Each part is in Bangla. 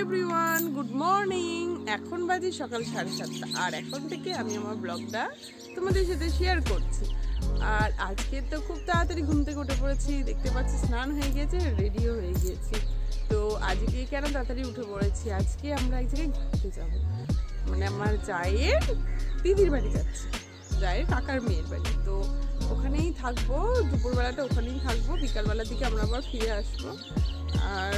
এভরিওয়ান গুড মর্নিং এখন বাজে সকাল সাড়ে সাতটা। আর এখন থেকে আমি আমার ব্লগটা তোমাদের সাথে শেয়ার করছি। আর আজকে তো খুব তাড়াতাড়ি ঘুম থেকে উঠে পড়েছি। দেখতে পাচ্ছি স্নান হয়ে গিয়েছে রেডিও হয়ে গিয়েছি। তো আজকে কেন তাড়াতাড়ি উঠে পড়েছি? আজকে আমরা এক জায়গায় ঘুরতে যাব। মানে আমার জায়ের দিদির বাড়ি যাচ্ছি। জায়ের কাকার মেয়ের বাড়ি। তো ওখানেই থাকব, দুপুরবেলাটা ওখানেই থাকব। বিকালবেলার দিকে আমরা আবার ফিরে আসব। আর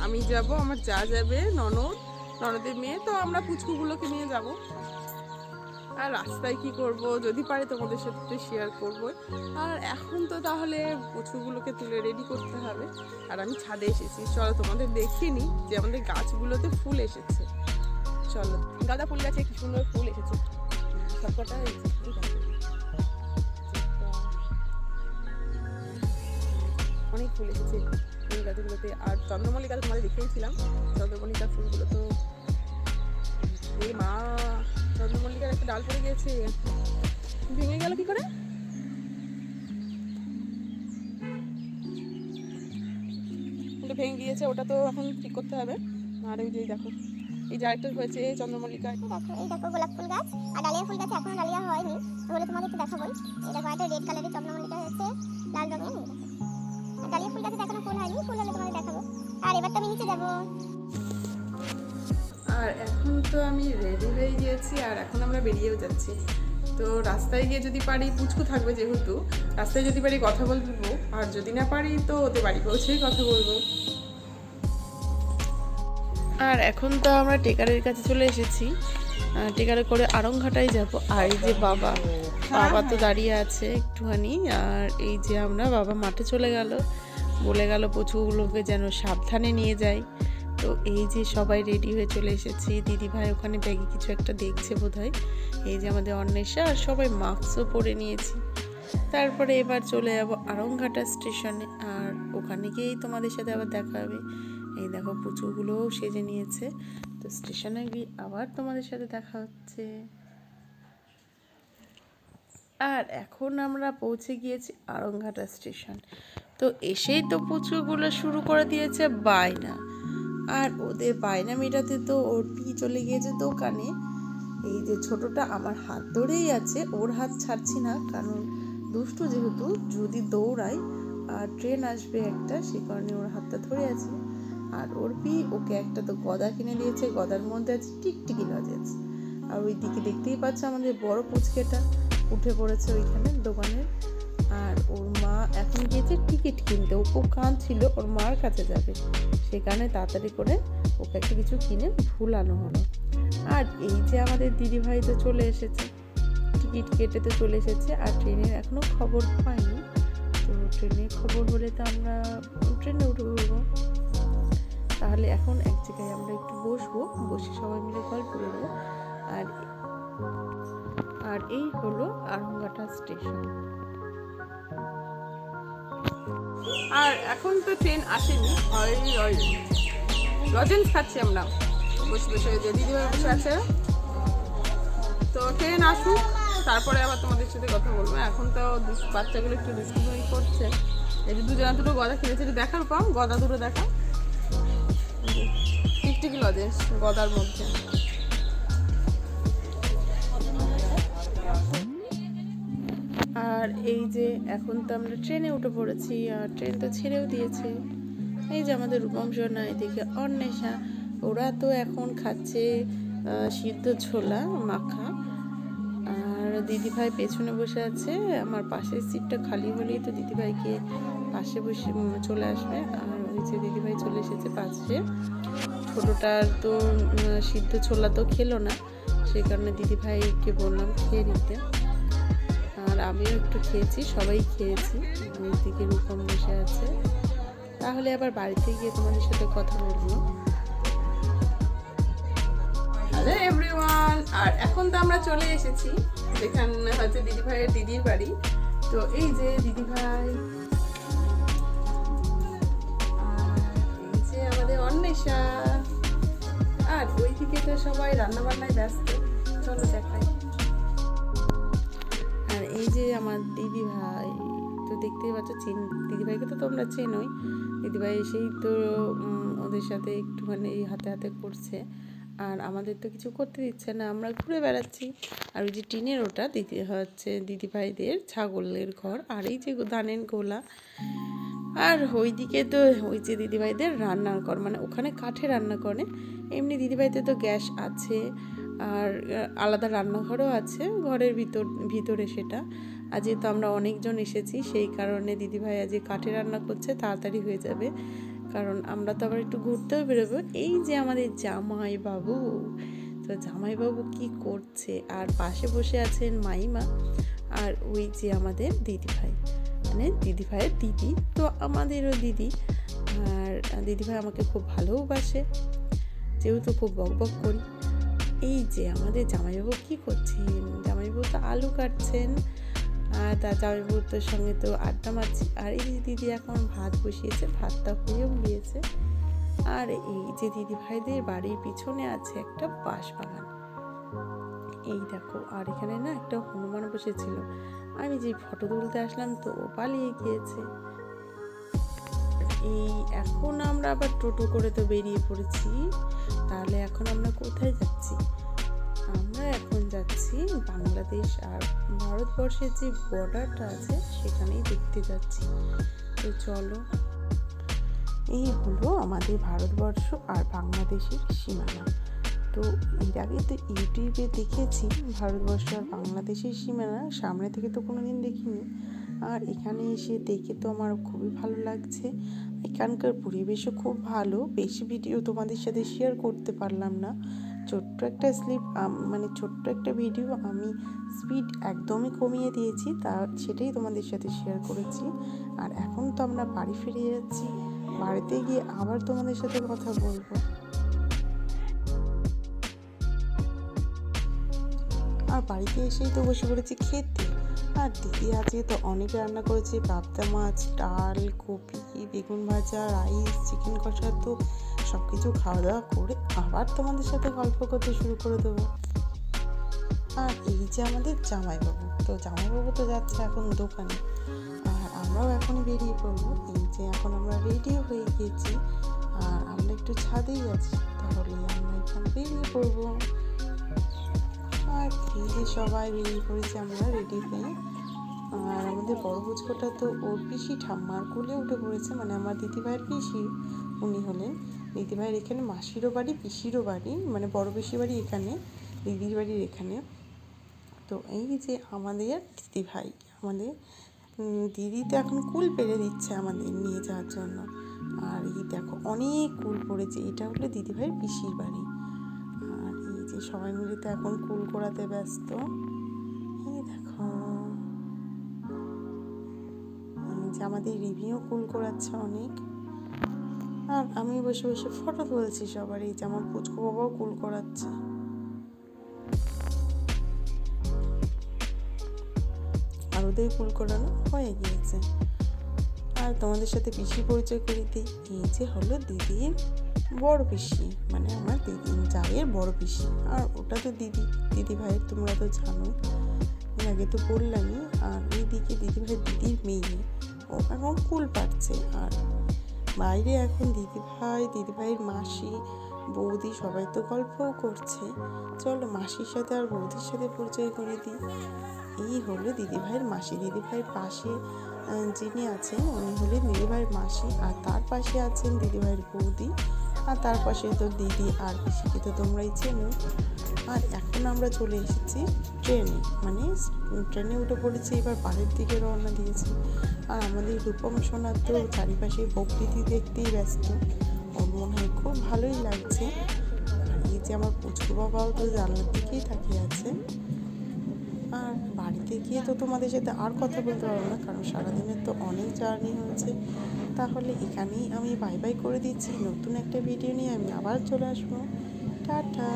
আমি যাব, আমার যা যাবে, ননদ, ননদের মেয়ে, তো আমরা পুচকুগুলোকে নিয়ে যাব। আর রাস্তায় কি করব? যদি পারে তোমাদের সাথে শেয়ার করব। আর এখন তো তাহলে পুচকুগুলোকে তুলে রেডি করতে হবে। আর আমি ছাদে এসেছি। চলো তোমাদের দেখিয়ে নিই যে আমাদের গাছগুলোতে ফুল এসেছে। চলো। গাঁদা ফুল গাছে কি সুন্দর ফুল এসেছে। সবকটা অনেক ফুল এসেছে। গাছগুলোতে আর চন্দ্রমল্লিকা তোমাদের দেখিয়েছিলাম। চন্দ্রমল্লিকার ফুলগুলো তো এই মা চন্দ্রমল্লিকার একটা ডাল পড়ে গিয়েছে। ভেঙে গেল কি করে? ওটা ভেঙে গিয়েছে, ওটা তো এখন ঠিক করতে হবে। আর ওই যে দেখো, এই যে আরেকটা হয়েছে চন্দ্রমল্লিকা। দেখো এই দেখো গোলাপ ফুল গাছ। আর ডালিয়া ফুল গাছে এখনও ডালিয়া হয়নি। বলে তোমাদের একটু দেখাবো এই দেখো একটা রেড কালারের চন্দ্রমল্লিকা হয়েছে, লাল রঙের। এই ডালিয়া ফুল গাছে এখনও ফুল হয়নি ফুল হলে তোমাদের দেখাবো। আর এবার তো আমি নিচে যাব। আর এখন তো আমি রেডি হয়ে গিয়েছি আর এখন আমরা বেরিয়েও যাচ্ছি। তো রাস্তায় গিয়ে যদি পারি পুচকু থাকবে যেহেতু রাস্তায় যদি পারি কথা বলব আর যদি না পারি তো ওদের বাড়ি পৌঁছেই কথা বলব। আর এখন তো আমরা টেকারের কাছে চলে এসেছি। টেকারে করে আরংঘাটায় যাব। আর এই যে বাবা বাবা তো দাঁড়িয়ে আছে একটুখানি আর এই যে আমরা বাবা মাঠে চলে গেল। বলে গেল পশুগুলোকে যেন সাবধানে নিয়ে যায়। তো এই যে সবাই রেডি হয়ে চলে এসেছি। দিদি ভাই ওখানে ব্যাগে কিছু একটা দেখছে বোধহয়। এই যে আমাদের অন্বেষা আর সবাই মাস্কও পরে নিয়েছি। তারপরে এবার চলে যাব আরংঘাটা স্টেশনে আর ওখানে গিয়েই তোমাদের সাথে আবার দেখা হবে। এই দেখো পুচুগুলোও সেজে নিয়েছে। তো স্টেশনে গিয়ে আবার তোমাদের সাথে দেখা হচ্ছে। আর এখন আমরা পৌঁছে গিয়েছি আরংঘাটা স্টেশন তো এসেই তো পুচুগুলো শুরু করে দিয়েছে বায়না। আর ওদের বায়না মেটাতে তো পি চলে গিয়েছে দোকানে। এই যে ছোটটা আমার হাত ধরেই আছে, ওর হাত ছাড়ছি না, কারণ দুষ্টু যেহেতু যদি দৌড়ায় আর ট্রেন আসবে একটা, সে কারণে ওর হাতটা ধরে আছে। আর ওর পি ওকে একটা তো গদা কিনে দিয়েছে, গদার মধ্যে আছে টিকটিকি লজেন্স। আর ওই দিকে দেখতেই পাচ্ছ আমাদের বড় পুচকেটা উঠে পড়েছে ওইখানে দোকানের আর ওর মা এখন গিয়েছে টিকিট কিনতে। ও খুব কাঁদছিল ওর মার কাছে যাবে। সেখানে তাড়াতাড়ি করে ওকে একটা কিছু কিনে ভুলানো হলো। আর এই যে আমাদের দিদি ভাই তো চলে এসেছে, টিকিট কেটে তো চলে এসেছে, আর ট্রেনের এখনও খবর পাইনি। তো ট্রেনের খবর হলে তো আমরা ট্রেনে উঠে পড়ব তাহলে এখন এক জায়গায় আমরা একটু বসবো, বসে সবাই মিলে গল্প করব। আর আর এই হলো আরঙ্গাটা স্টেশন। আর এখন তো ট্রেন আসেনি লজেন্স খাচ্ছি আমরা। বসে বসে, যে দিদিভাই বসে আছে। তো ট্রেন আসুক, তারপরে আবার তোমাদের সাথে কথা বলব। এখন তো বাচ্চাগুলো একটু ডিস্টার্ব করছে। এই যে দুজনা দুটো গদা একটু দেখার পাম, গদা দুটো দেখা টিকটিকি লজেন্স, গদার মধ্যে। আর এই যে এখন তো আমরা ট্রেনে উঠে পড়েছি আর ট্রেন তো ছেড়েও দিয়েছে। এই যে আমাদের রূপমসোনা এদিকে অন্বেষা, ওরা তো এখন খাচ্ছে সিদ্ধ ছোলা, মাখা। আর দিদিভাই পেছনে বসে আছে, আমার পাশের সিটটা খালি হলেই তো দিদিভাইকে পাশে বসে চলে আসবে। আর ওই যে দিদিভাই চলে এসেছে পাশে। ছোটোটার তো সিদ্ধ ছোলা তো খেলো না, সেই কারণে দিদিভাইকে বললাম খেয়ে নিতে। আর আমিও একটু খেয়েছি, সবাই খেয়েছি ওইদিকে রূপম বসে আছে। তাহলে আবার বাড়িতে গিয়ে তোমাদের সাথে কথা বলব। এভরিওয়ান আর এখন তো আমরা চলে এসেছি, যেখানে হচ্ছে দিদি ভাইয়ের দিদির বাড়ি। তো এই যে দিদি ভাই, আর এই যে আমাদের অন্বেষা, আর ওইদিকে তো সবাই রান্না বান্নায় ব্যস্ত, চলো দেখাই। এই যে আমার দিদি ভাই তো দেখতেই পাচ্ছ চিন দিদি ভাইকে তো তোমরা চেনোই। দিদি ভাই এসেই তো ওদের সাথে একটুখানি হাতে হাতে করছে। আর আমাদের তো কিছু করতে দিচ্ছে না, আমরা ঘুরে বেড়াচ্ছি। আর ওই যে টিনের ওটা, দিদি হচ্ছে দিদিভাইদের ছাগলের ঘর। আর এই যে ধানের গোলা। আর ওইদিকে তো ওই যে দিদিভাইদের রান্নার ঘর মানে ওখানে কাঠে রান্না করে। এমনি দিদিভাইদের তো গ্যাস আছে। আর আলাদা রান্নাঘরও আছে ঘরের ভিতর, ভিতরে সেটা। আর যেহেতু আমরা অনেকজন এসেছি, সেই কারণে দিদিভাই আজ কাঠে রান্না করছে, তাড়াতাড়ি হয়ে যাবে। কারণ আমরা তো আবার একটু ঘুরতেও বেরোবো। এই যে আমাদের জামাই বাবু তো জামাই বাবু কি করছে? আর পাশে বসে আছেন মাইমা আর ওই যে আমাদের দিদিভাই। মানে দিদিভাইয়ের দিদি, তো আমাদেরও দিদি। আর দিদিভাই আমাকে খুব ভালোবাসে যেহেতু খুব বক বক করি। এই যে আমাদের জামাইবাবু কি করছেন? জামাইবাবু তো আলু কাটছেন, আর তার জামাইবাবুর সঙ্গে তো আড্ডা মারছি। আর এই যে দিদি এখন ভাত বসিয়েছে, ভাতটা হয়েও গিয়েছে আর এই যে দিদি ভাইদের বাড়ির পিছনে আছে একটা বাঁশ বাগান এই দেখো, আর এখানে না একটা হনুমান বসেছিল। আমি যে ফটো তুলতে আসলাম তো ও পালিয়ে গিয়েছে। এই এখন আমরা আবার টোটো করে তো বেরিয়ে পড়েছি। তাহলে এখন আমরা কোথায় যাচ্ছি? আমরা এখন যাচ্ছি বাংলাদেশ আর ভারতবর্ষের যে বর্ডারটা আছে, সেখানেই দেখতে যাচ্ছি। তো চলো, এই হলো আমাদের ভারতবর্ষ আর বাংলাদেশের সীমানা। তো এর আগে তো ইউটিউবে দেখেছি ভারতবর্ষ আর বাংলাদেশের সীমানা, সামনে থেকে তো কোনো দিন দেখিনি। আর এখানে এসে দেখে তো আমার খুবই ভালো লাগছে। এখানকার পরিবেশও খুব ভালো। বেশি ভিডিও তোমাদের সাথে শেয়ার করতে পারলাম না। ছোট্ট একটা স্লিপ মানে ছোট্ট একটা ভিডিও আমি স্পিড একদমই কমিয়ে দিয়েছি, তা সেটাই তোমাদের সাথে শেয়ার করেছি। আর এখন তো আমরা বাড়ি ফিরে যাচ্ছি, বাড়িতে গিয়ে আবার তোমাদের সাথে কথা বলব। আর বাড়িতে এসেই তো বসে পড়েছি খেতে। আর দিদি আজকে তো অনেক রান্না করেছে। পাবদা মাছ, ডাল, কপি, বেগুন ভাজা, রাইস, চিকেন কষা, তো সব কিছু খাওয়া দাওয়া করে আবার তোমাদের সাথে গল্প করতে শুরু করে দেবো। আর এই যে আমাদের জামাইবাবু, তো জামাইবাবু তো যাচ্ছে এখন দোকানে। আর আমরাও এখন বেরিয়ে পড়ব। এই যে এখন আমরা রেডিও হয়ে গিয়েছি আর আমরা একটু ছাদেই আছি তাহলে আমরা এখন বেরিয়ে পড়ব। আর এই সবাই বেরিয়ে পড়েছি আমরা রেডি হয়ে। আর আমাদের বড় বুঝকোটা তো ওর পিসি ঠাম্মার কোলে উঠে পড়েছে মানে আমার দিদিভাইয়ের পিসি উনি হলেন। দিদিভাইয়ের এখানে মাসিরও বাড়ি, পিসিরও বাড়ি মানে বড় পিসি বাড়ি এখানে, দিদির বাড়ির এখানে। তো এই যে আমাদের দিদিভাই, আমাদের দিদি তো এখন কুল পেরে দিচ্ছে আমাদের নিয়ে যাওয়ার জন্য। আর এই দেখো অনেক কুল পড়েছে, এটা হলো দিদিভাইয়ের পিসির বাড়ি। আর যে সবাই মিলে তো এখন কুল করাতে ব্যস্ত। এই দেখো। এই যে আমাদের রিভিউ কুল করাচ্ছে অনেক। আর আমি বসে বসে ফটো তুলছি সবার, এই যে আমার পুচকু বাবাও কুল করাচ্ছে আর ওদের কুল করানো হয়ে গিয়েছে। আর তোমাদের সাথে পিসি পরিচয় করে দিই এই যে হলো দিদির বড় পিসি মানে আমার দিদি জায়ের বড় পিসি। আর ওটা তো দিদি দিদি ভাইয়ের তোমরা তো জানো এর আগে তো বললামই, আর এইদিকে দিদি ভাই দিদির মেয়ে। ও এখন কুল পাচ্ছে, আর বাইরে এখন দিদি ভাই, দিদি ভাইয়ের মাসি, বৌদি সবাই তো গল্পও করছে। চলো মাসির সাথে আর বৌদির সাথে পরিচয় করে দিই। এই হলো দিদিভাইয়ের মাসি। দিদিভাইয়ের পাশে যিনি আছেন, উনি হলেন দিদিভাইয়ের মাসি, আর তার পাশে আছেন দিদিভাইয়ের বৌদি। আর তার পাশে তো দিদি আর পিসিকে তো তোমরাই চেনো। আর এখন আমরা চলে এসেছি ট্রেনে। মানে ট্রেনে উঠে পড়েছি, এবার বাড়ির দিকে রওনা দিয়েছি। আর আমাদের রূপম সোনার তো চারিপাশে প্রকৃতি দেখতেই ব্যস্ত। ওর মনে হয় খুব ভালোই লাগছে। এই যে আমার পুচকু বাবাও তো জানলার দিকেই তাকিয়ে আছে। আর বাড়িতে গিয়ে তো তোমাদের সাথে আর কথা বলতে পারব না, কারণ সারাদিনের তো অনেক জার্নি হয়েছে তাহলে এখানেই আমি বাই বাই করে দিচ্ছি, নতুন একটা ভিডিও নিয়ে আমি আবার চলে আসব। টাটা!